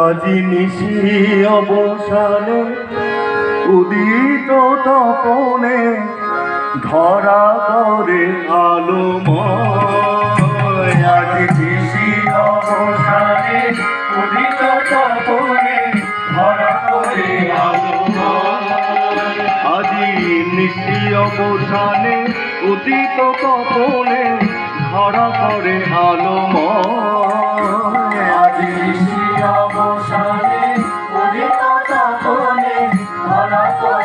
আজি নিশি অবসানে উদিত তপনে ধরা করে আলোময়। আজি নিশি অবসানে উদিত তপনে ধরা করে আজি নিশি অবসানে উদিত তপনে ধরা করে আলোময়। আজি নিশি অবসানে উদিত তপনে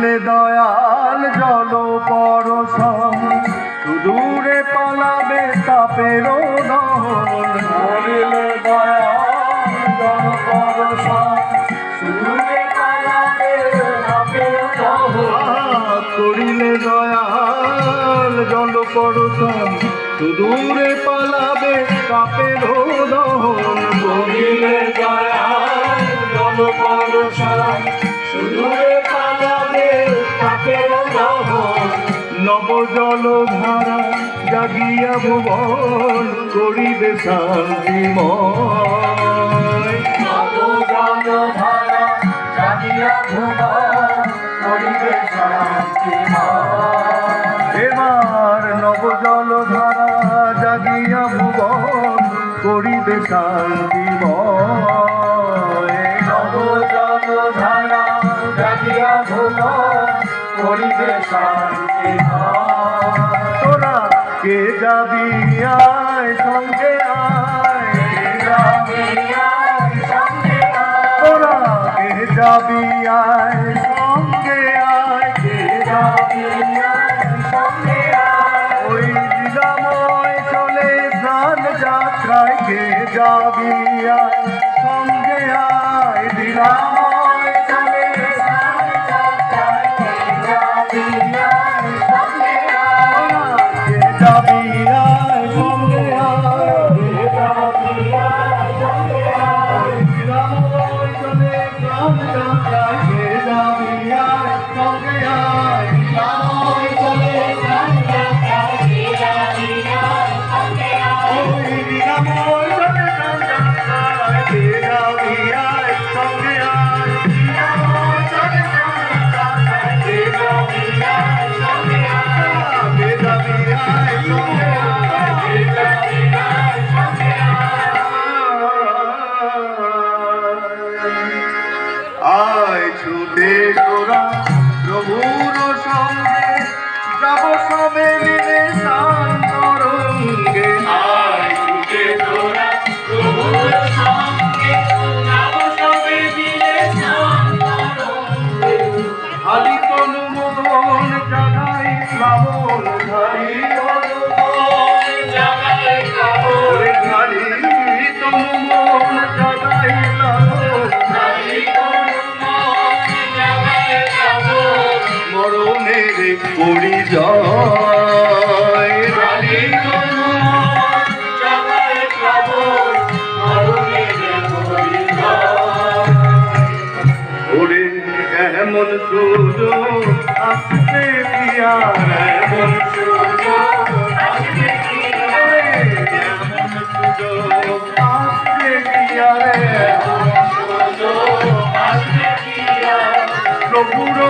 করিলে দয়াল জল পরশম। সুদূরে পালাবে তাপের করিলে দয়াল পালাবে করিলে, দয়াল জল পরশম, সুদূরে পালাবে তাপের দহন দয়াল জল তাপের দহন নব জল ধারা জাগিয়া ভুবন করিবে শান্তিময় নব জল ধারা জাগিয়া ভুবন করিবে এবার নব জল ধারা জাগিয়া ভুবন করিবে ধারা জাগিয়া ভুবন করিবে শান্তিময় তোরা কে যাবি আয় সঙ্গে আয়। তোরা কে যাবি আয় Yeah. এমন সুযোগ আসতে দিয়া এমন সুযোগ আসতে দিয়া এমন সুযোগ আসতে দিয়া রে প্রভুর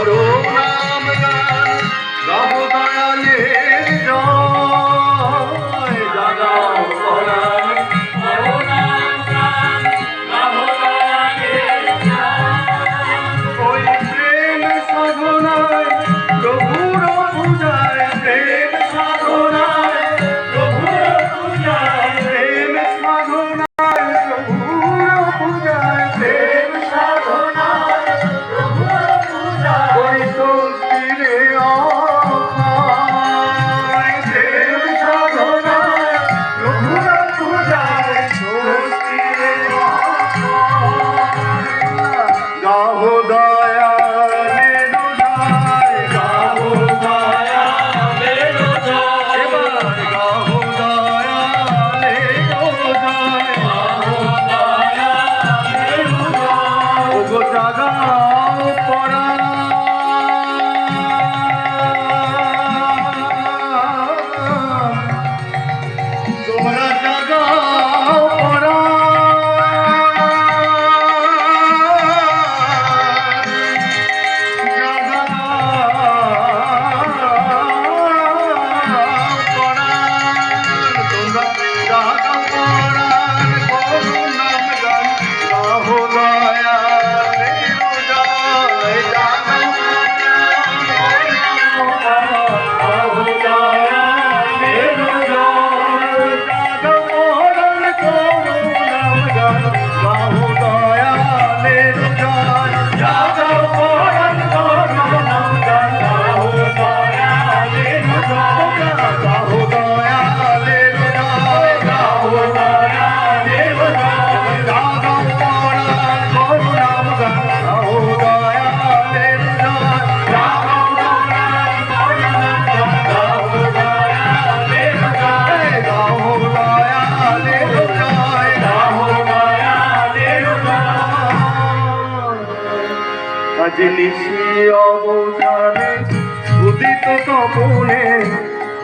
করো নাম গান গাবো দয়ালে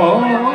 Oh.